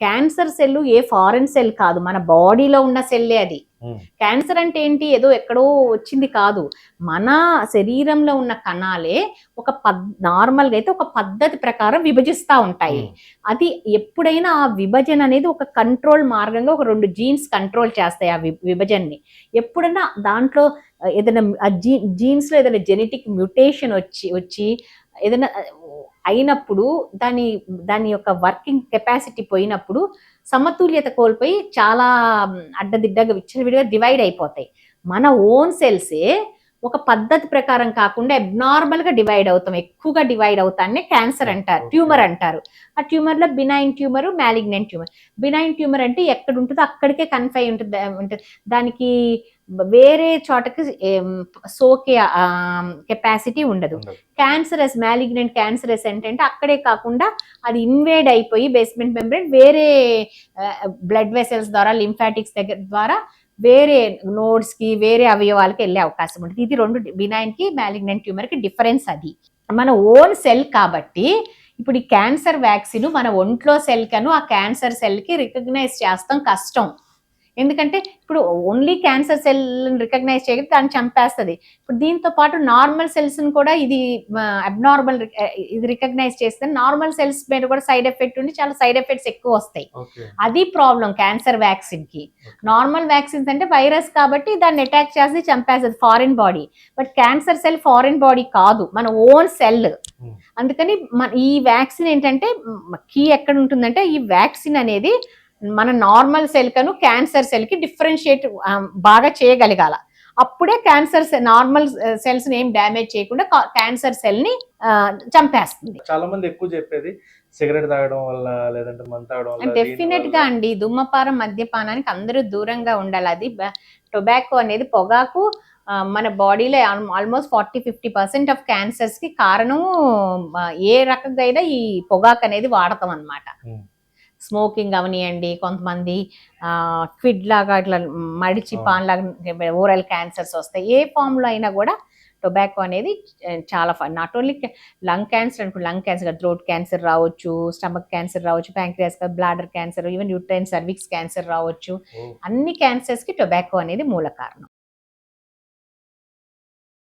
Cancer cell ఏ foreign cell కాదు మన బాడీలో ఉన్న సెల్లే అది. క్యాన్సర్ అంటే ఏంటి? ఏదో ఎక్కడో వచ్చింది కాదు. మన శరీరంలో ఉన్న కణాలే ఒక పద్ నార్మల్గా అయితే ఒక పద్ధతి ప్రకారం విభజిస్తూ ఉంటాయి. అది ఎప్పుడైనా ఆ విభజన అనేది ఒక కంట్రోల్ మార్గంగా ఒక రెండు జీన్స్ కంట్రోల్ చేస్తాయి ఆ విభజనని. ఎప్పుడైనా దాంట్లో ఏదైనా ఆ జీ జీన్స్లో ఏదైనా జెనెటిక్ మ్యూటేషన్ వచ్చి వచ్చి ఏదైనా అయినప్పుడు దాని దాని యొక్క వర్కింగ్ కెపాసిటీ పోయినప్పుడు సమతుల్యత కోల్పోయి చాలా అడ్డదిడ్డగా విచ్చలవిడిగా డివైడ్ అయిపోతాయి. మన ఓన్ సెల్సే ఒక పద్ధతి ప్రకారం కాకుండా abnormal గా డివైడ్ అవుతాం. ఎక్కువగా డివైడ్ అవుతానే క్యాన్సర్ అంటారు. ట్యూమర్ అంటారు. ఆ ట్యూమర్లో benign tumour malignant tumour benign tumour అంటే ఎక్కడ ఉంటుందో అక్కడికే కన్ఫై ఉంటుంది ఉంటుంది? దానికి వేరే చోటకి సోకే కెపాసిటీ ఉండదు. క్యాన్సరస్ మ్యాలిగ్నెంట్ క్యాన్సరస్ ఏంటంటే అక్కడే కాకుండా అది ఇన్వేడ్ అయిపోయి బేస్మెంట్ మెంబ్రేన్ వేరే బ్లడ్ వెసల్స్ ద్వారా లింఫాటిక్స్ దగ్గర ద్వారా వేరే నోడ్స్కి వేరే అవయవాలకి వెళ్ళే అవకాశం ఉంటుంది. ఇది రెండు బినైన్కి మ్యాలిగ్నెంట్ ట్యూమర్కి డిఫరెన్స్ అది. మన ఓన్ సెల్ కాబట్టి ఇప్పుడు ఈ క్యాన్సర్ వ్యాక్సిన్ మన ఒంట్లో సెల్ కను ఆ క్యాన్సర్ సెల్కి రికగ్నైజ్ చేస్తాం కష్టం. ఎందుకంటే ఇప్పుడు ఓన్లీ క్యాన్సర్ సెల్ రికగ్నైజ్ చేయగలిగితే దాన్ని చంపేస్తుంది. ఇప్పుడు దీంతో పాటు నార్మల్ సెల్స్ కూడా ఇది అబ్నార్మల్ ఇది రికగ్నైజ్ చేస్తే నార్మల్ సెల్స్ మీద కూడా సైడ్ ఎఫెక్ట్ ఉండి చాలా సైడ్ ఎఫెక్ట్స్ ఎక్కువ వస్తాయి. అది ప్రాబ్లం క్యాన్సర్ వ్యాక్సిన్కి. నార్మల్ వ్యాక్సిన్స్ అంటే వైరస్ కాబట్టి దాన్ని అటాక్ చేసి చంపేస్తుంది foreign body but cancer cell foreign body కాదు మన ఓన్ సెల్ Hmm. అందుకని మన ఈ వ్యాక్సిన్ ఏంటంటే కీ ఎక్కడ ఉంటుందంటే ఈ వ్యాక్సిన్ అనేది మన నార్మల్ సెల్ కను క్యాన్సర్ సెల్కి డిఫరెన్షియేట్ బాగా చేయగలగాల. అప్పుడే క్యాన్సర్ నార్మల్ సెల్స్ ఏం డ్యామేజ్ చేయకుండా క్యాన్సర్ సెల్ని చంపేస్తుంది. చాలా మంది ఎక్కువ చెప్పేది సిగరెట్ తాగడం వల్ల లేదంటే మందు తాగడం వల్ల డెఫినెట్గా అండి. ధూమపానం మద్యపానానికి అందరూ దూరంగా ఉండాలి. అది టొబాకో అనేది పొగాకు మన బాడీలో almost forty fifty percent of క్యాన్సర్స్కి కారణం ఏ రకంగా అయినా ఈ పొగాకు అనేది వాడతాం అనమాట. స్మోకింగ్ అవనియండి కొంతమంది క్విడ్ లాగా ఇట్లా మడిచి. పాన్ లాగా ఓరల్ క్యాన్సర్స్ వస్తాయి. ఏ ఫామ్లో అయినా కూడా టొబాకో అనేది చాలా నాట్ ఓన్లీ లంగ్ క్యాన్సర్ అనుకో లంగ్ క్యాన్సర్ థ్రోట్ క్యాన్సర్ రావచ్చు స్టమక్ క్యాన్సర్ రావచ్చు pancreas bladder cancer even uterine cervix cancer రావచ్చు. అన్ని క్యాన్సర్స్కి టొబాకో అనేది మూల కారణం.